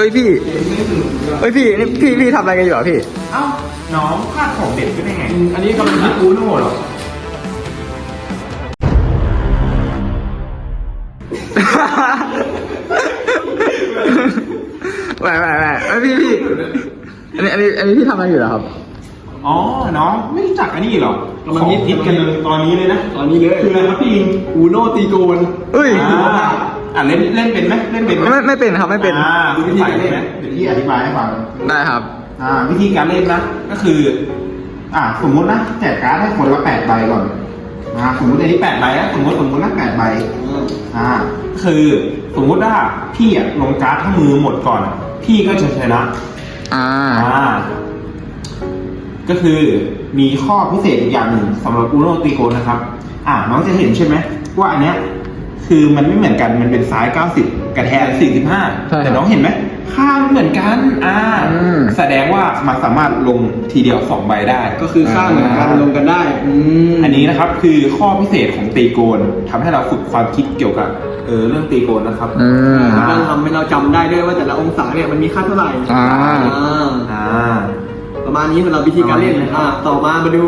อ้ยพี่เอ้ยพี่นี่พี่พี่ทำอะไรกันอยู่อะพี่ เอ้าน้องพลาดของเด็ดก็ได้ไง อันนี้กำลังฮิตอูโน่เหรอไม่ไม่ไม่เอ้ยพี่พี่อันนี้อันนี้อันนี้พี่ทำอะไรอยู่เหรอครับ อ๋อ น้องไม่รู้จักอันนี้เหรอกำลังฮิตฮิตกันตอนนี้เลยนะ ตอนนี้เลย คืออะไรครับพี่อิงอูโนตีโกนเอ้ย อ่า อะเล่นเล่นเป็นไหมเล่นเป็นไหมไม่ไม่เป็นครับไม่เป็น อ่าดูวิธีการเล่นไหมเดี๋ยวพี่อธิบายให้ฟัง ได้ครับ อ่า วิธีการเล่นนะ ก็คือ อ่า สมมุตินะแจกการ์ดให้คนละแปดใบก่อนอ่าสมมติอันนี้แปดใบนะสมมติสมมตินะแปดใบอ่า คือสมมุติว่าพี่อะลงการ์ดทั้งมือหมดก่อนอะพี่ก็จะชนะ อ่า อ่า ก็คือมีข้อพิเศษอีกอย่างหนึ่งสำหรับอูโนตีโกนะครับ อ่าน้องจะเห็นใช่ไหมว่าอันเนี้ย คือมันไม่เหมือนกันมันเป็นซ้าย 90 กระแทกใช่ครับ45 แต่น้องเห็นไหมข้างเหมือนกันอ่าอืม แสดงว่ามันสามารถลงทีเดียวสองใบได้ ก็คือข้างเหมือนกันลงกันได้อืมอันนี้นะครับคือข้อพิเศษของตีโกนทำให้เราฝึกความคิดเกี่ยวกับเออเรื่องตีโกนนะครับ อืมแล้วก็ทำให้เราจำได้ด้วยว่าแต่ละองศาเนี่ยมันมีค่าเท่าไหร่อ่า อ่า อ่า ประมาณนี้สำหรับวิธีการเล่นอ่าต่อมามาดู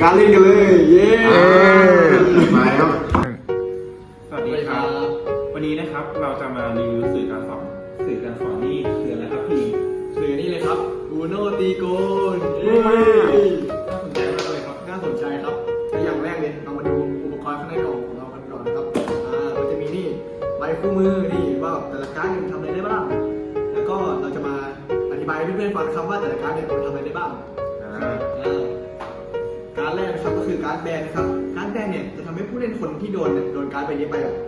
การเล่นกันเลย เย้เย้มาแล้วสวัสดีครับ วันนี้นะครับเราจะมารีวิวสื่อการสอนสื่อการสอนนี่คืออะไรครับพี่สื่อนี่เลยครับอูโนตีโกนเย้น่าสนใจมากเลยครับน่าสนใจครับแล้วอย่างแรกเลยเรามาดูอุปกรณ์ข้างในกล่องของเรากันก่อนนะครับอ่ามันจะมีนี่ใบคู่มือนี่ว่าแต่ละการ์ดเนี่ยมันทำอะไรได้บ้างแล้วก็เราจะมาอธิบายให้เพื่อนๆฟังนะครับว่าแต่ละการ์ดเนี่ยมันทำอะไรได้บ้างอ่าอ่าการดแรกนะครับก็คือการ์ดแบนนะครับ การ์ดแบนเนี่ยจะทำให้ผู้เล่นคนที่โดนเนี่ยโดนการ์ดใบนี้ไปอะคือ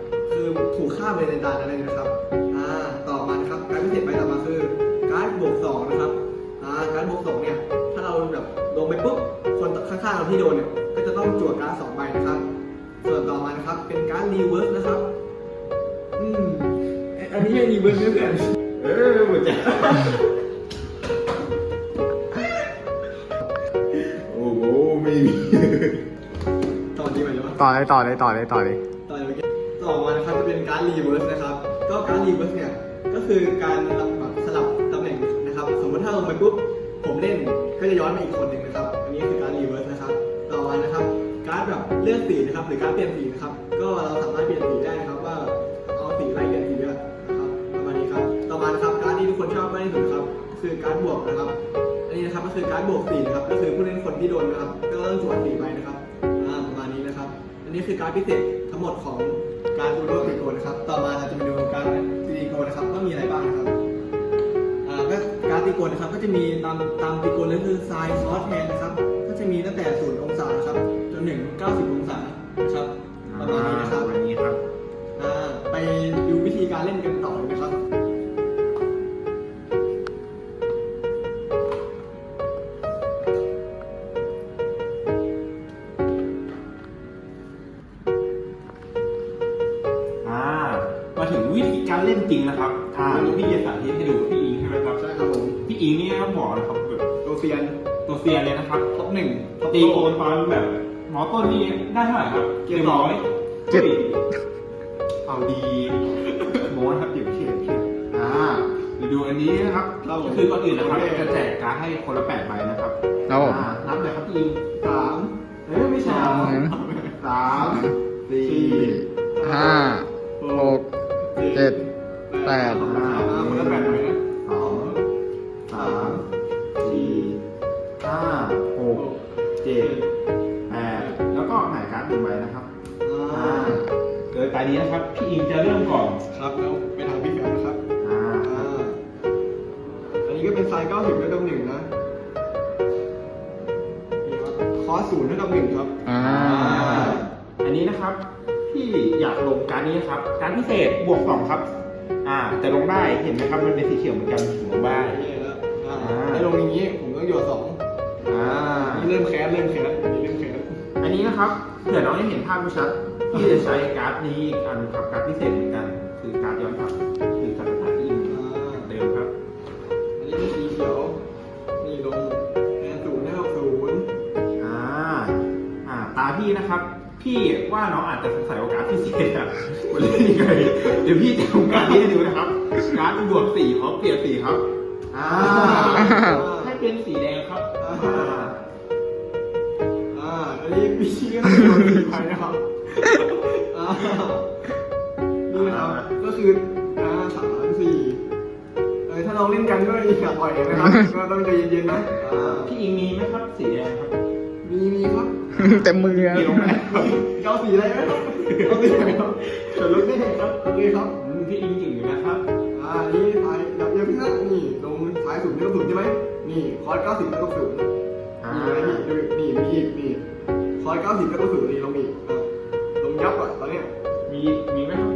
ถูกฆ่าไปในดานอะไรนะครับอ่าต่อมานะครับการดพิเศษใบต่อมาคือการ์ดบวกสองนะครับอ่าการ์ดบวกสองเนี่ยถ้าเราแบบลงไปปุ๊บคนข้างๆเราที่โดนเนี่ยก็จะต้องจั่วการ์ดสองใบนะครับ ส่วนต่อมานะครับเป็นการ์ดรีเวิร์สนะครับอืมเอ๊ะอันนี้ยังรีเวิร์สไหมเพื่อนเออหมดจ้ะโอ้โหไม่มีตอนนี้ไปแล้วะต่อเลยต่อเลยต่อเลยต่อเลย ต่อจากเมื่อกี้ต่อมานะครับจะเป็นการรีเวิร์สนะครับ ก็การรีเวิร์สเนี่ยก็คือการสลับตำแหน่งนะครับ สมมติถ้าลงไปปุ๊บผมเล่นก็จะย้อนมาอีกคนหนึ่งนะครับ อันนี้คือการรีเวิร์สนะครับต่อมานะครับ การแบบเลือกสีนะครับ หรือการเปลี่ยนสีนะครับ ก็เราสามารถเปลี่ยนสีได้นะครับว่าเอาสีอะไรเปลี่ยนสีเลือกนะครับประมาณนี้ครับต่อมานะครับการที่ทุกคนชอบมากที่สุดนะครับ คือการบวกนะครับ อันนี้นะครับก็คือการบวกสีนะครับ ก็คือผู้เล่นคนที่โดนนะครับก็ต้องสวนสีไปนะครับประมาณนี้นะครับ อันนี้คือการพิเศษทั้งหมดของ การอูโรตีโกนะครับ ต่อมาเราจะมาดูการตีโกนะครับว่ามีอะไรบ้างนะครับอ่าก็การตีโกนะครับก็จะมีตามตามตีโกเลยคือไซน์คอสแทนนะครับ ก็จะมีตั้งแต่ศูนย์องศานะครับจนถึง90องศานะครับประมาณนี้นะครับวันนี้ครับอ่าไปดูวิธีการเล่นกันต่อเลยนะครับ อ่าเดี๋ยวพี่จะสาธิตให้ดูพี่อิงใช่ไหมครับ ใช่ครับผมพี่อิงนี่ต้องบอกนะครับแบบตัวเซียนตัวเซียนเลยนะครับท็อปหนึ่งท็อปตีโตโกนตอนแบบหมอต้นนี่ได้เท่าไหร่ครับเกียร์สองต็มร้เจ็ดฮ้ยเอาดีโม้นะครับเดี๋ยวเขียนเขียนอ่าเดี๋ยวดูอันนี้นะครับครับผมก็คือก่อนอื่นนะครับโอเคจะแจกการ์ดให้คนละแปดใบนะครับครับผมอ่านับเลยครับพี่อิงสามเอ้ยไม่ใช่สามสามสี่ห้าหกเจ็ด แปดอ่าคนละแปดหน่อยนะสองสามสี่ห้าหกเจ็ดแปดแล้วก็หมายการ์ดหนึ่งใบนะครับอ่าโดยการนี้นะครับ พี่อิงจะเริ่มก่อน ครับแล้วไปทางพี่แฟนนะครับอ่าอ่าอันนี้ก็เป็นไซน์90เท่ากับหนึ่งนะนี่ครับคอสศูนย์เท่ากับหนึ่งครับอ่าอันนี้นะครับ พี่อยากลงการนี้ครับ การพิเศษบวกสองครับ อ่า แต่ลงได้เห็นไหมครับมันเป็นสีเขียวเหมือนกันถึงลงได้นี่แล้วอ่าอ่าให้ลงอย่างนี้ผมต้องโยนสองอ่านี่เริ่มแคสเริ่มแคสนี่เริ่มแคสอันนี้นะครับเผื่อน้องจะเห็นภาพไม่ชัดพี่จะใช้การ์ดนี้อีกอันครับการ์ดพิเศษเหมือนกัน คือการ์ดย้อนกลับคือกับสถานที่อ่าเดิมครับอันนี้เป็นสีเขียวนี่ลงแทนศูนย์เท่ากับศูนย์อ่าอ่าตาพี่นะครับ พพี่ว่าน้องอาจจะสงสัยว่าการ์ดพิเศษอะมันเล่นยังไงเดี๋ยวพี่จะทำการ์ดนี้ให้ดูนะครับ การ์ดบวกสีพร้อมเปลี่ยนสีครับอ่าให้เป็นสีแดงครับอ่าอ่าอันนี้มีชื่อก็คือโดนสีไปนะครับอ่านี่นะครับก็คืออ่าสามสี่เออถ้าเราเล่นกันก็อย่าปล่อยกันนะครับก็ต้องใจเย็นๆนะอ่าพี่อิงมีไหมครับสีแดงครับ มีมีครับเต็มมือมีลงไหมครับเกาสีอะไรไหมเกาสีอะไรครับส่วนลดได้เลยครับโอเคครับอืมพี่อิงเก่งอยู่นะครับอ่านี่สายอย่าอย่าเพิ่งนะนี่ลงสายศูนย์ไม่ต้องศูนย์ใช่ไหมนี่คอร์สเก้าสิบไม่ต้องศูนย์อ่ามีอะไรนี่ดูนี่มีอีกนี่คอร์สเก้าสิบไม่ต้องศูนย์นี่ลงอีกอ่าลงยับอะตอนเนี้ยมีมีไหมครับ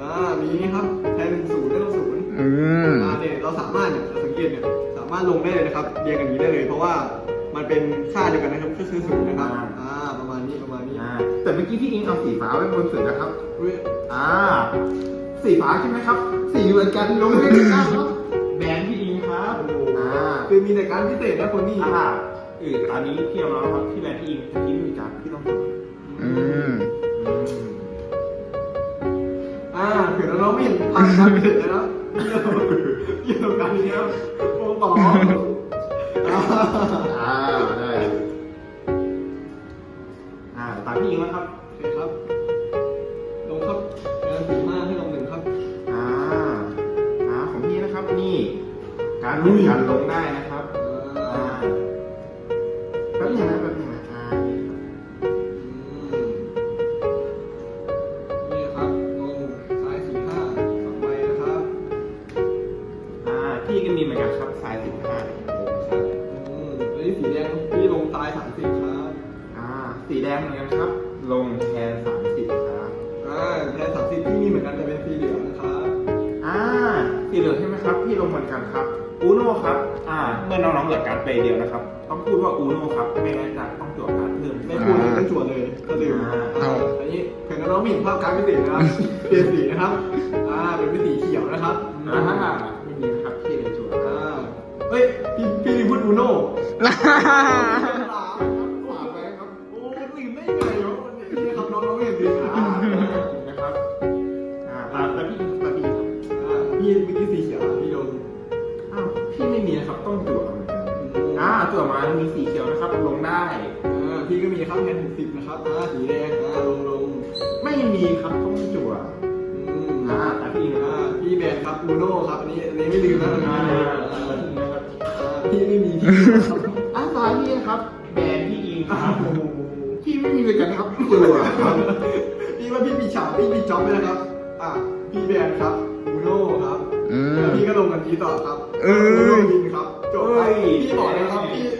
อ่ามีนี่ครับแทนศูนย์ไม่ต้องศูนย์อืมอ่าเนี่ยเราสามารถเนี่ยเราสังเกตเนี่ยสามารถลงได้เลยนะครับเรียงกันอย่างนี้ได้เลยเพราะว่า มันเป็นค่าเดียวกันนะครับก็คือศูนย์นะครับ อ่า ประมาณนี้ประมาณนี้อ่าแต่เมื่อกี้พี่อิงเอาสีฟ้าไว้บนสุดนะครับ อุ้ยอ่า สีฟ้าใช่ไหมครับ สีเหมือนกันลงได้เลยครับ แบรนด์พี่อิงครับโอ้โหอ่าคือมีแต่การพิเศษนะคนนี้อ่าอือตอนนี้พี่ยอมรับครับที่แบรนด์พี่อิงจะพี่ไม่มีการดพี่ต้องถูกอืมอืมอ่าเผื่อน้องๆไม่เห็นภาพการพิเศษนะครับเกี่ยวกับการนี้ครับโอ้ต่อ สามสิบครับอ่า สีแดงเหมือนกันครับ ลงแทนสามสิบครับ อ่าแทนสามสิบที่มีเหมือนกันแต่เป็นสีเหลืองนะครับ อ่า สีเหลืองใช่ไหมครับ พี่ลงเหมือนกันครับ อูโน่ครับ อ่า เมื่อน้องๆเหลือการดใบเดียวนะครับ ต้องพูดว่าอูโน่ครับ ไม่งั้นจะต้องจดการดเพิ่มไม่พูดเลยต้องจวดเลยก็ลืมอ่าอ่าอันนี้เผื่อน้องๆไม่เห็นภาพการพิเศษนะครับ เปลี่ยนสีนะครับ อ่า เป็นสีเขียวนะครับ อ่าไม่มีนะครับที่เลยจดอ่า เฮ้ย พี่พี่ลืมพูดอูโน่ฝ จั่วมามีสีเขียวนะครับ ลงได้ อ่าพี่ก็มีครับแทนสิบนะครับอ่าสีแดงอ่าลงลงไม่มีครับต้องจั่วอืมอ่าตามพี่นะคอ่ารับพี่แบนครับอูโน่ครับอันนี้อันนี้ไม่ลืมนะอันนี้อ่าไม่ลืมอ่าอ่านะครับอ่าพี่ไม่มีที่ครับอ่าตามพี่นะครับ แบรนด์พี่อิงคอ้ารับวโอ้โหพี่ไม่มีเหมือนกันครับจั่วพี่ว่าพี่มีฉาบพี่มีจ็อบเลยนะครับ อ่าพี่แบนครับอูโน่ครับอืม แล้วพี่ก็ลงกันนี้ต่อครับ เอ้ยอูโน่วินครับจบไปพี่บอกเลยครับพี่